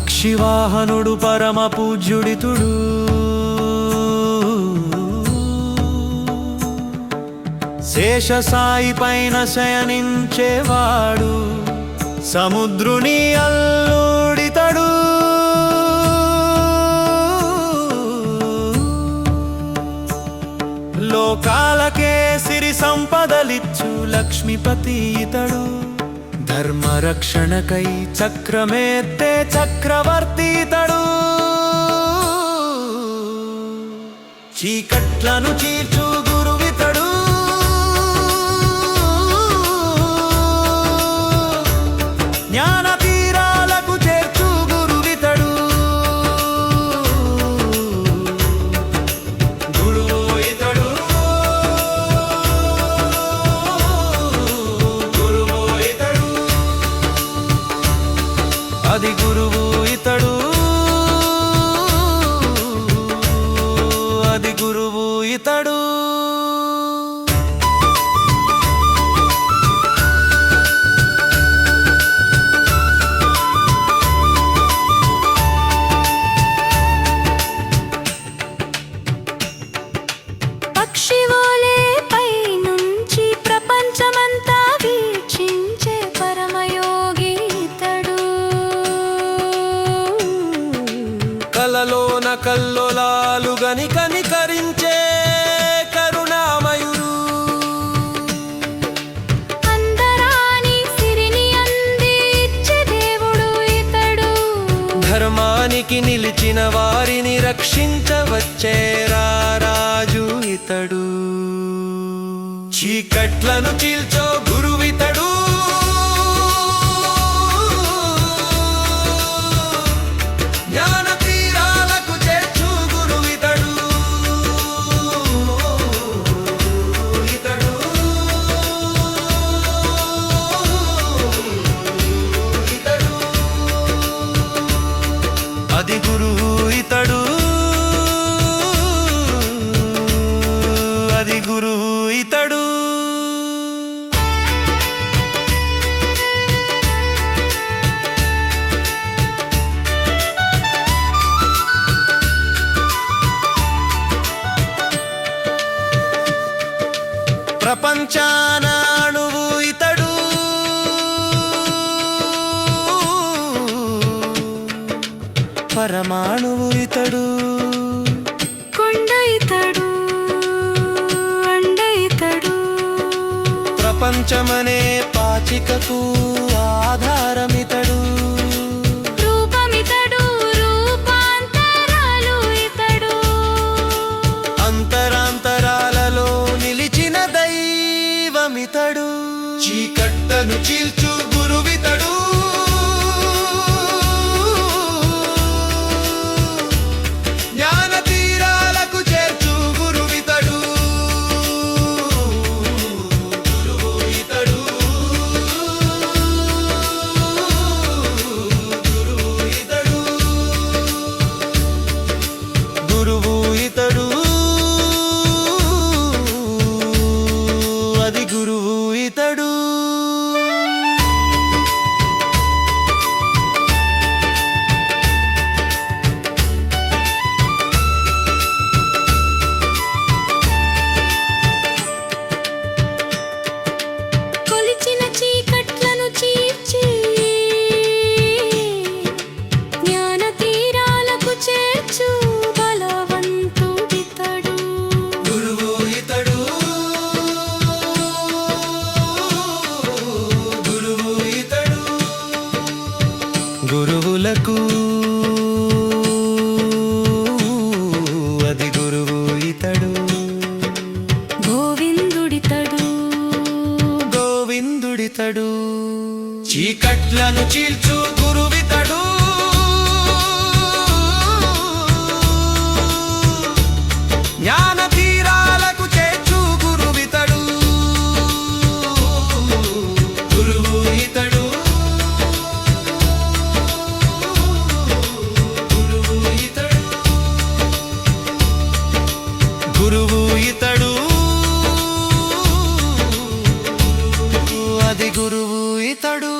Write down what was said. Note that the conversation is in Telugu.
పక్షివాహనుడు పరమ పూజ్యుడితుడు శేషసాయి పైన శయనించేవాడు సముద్రుని అల్లుడితడు. లోకాలకే సిరి సంపదలిచ్చు లక్ష్మీపతి ఇతడు. ధర్మరక్షణకై చక్రమేత్తే చక్రవర్తి ఇతడు చీకట్లను చీల్చు గురువితడు. జ్ఞాన tardó. ధర్మానికి నిలిచిన వారిని రక్షించవచ్చే రాజు ఇతడు. చీకట్లను చీల్చో ప్రపంచాన అణువు ఇతడు. పరమాణువు ఇతడు. కొండ ఇతడు అండ ఇతడు. ప్రపంచమనే పాచికకు ఆధారమితడు చీకట్టను చీల్చు చేస్తాడు. చీకట్లను చీల్చు అది గురువు ఇతడు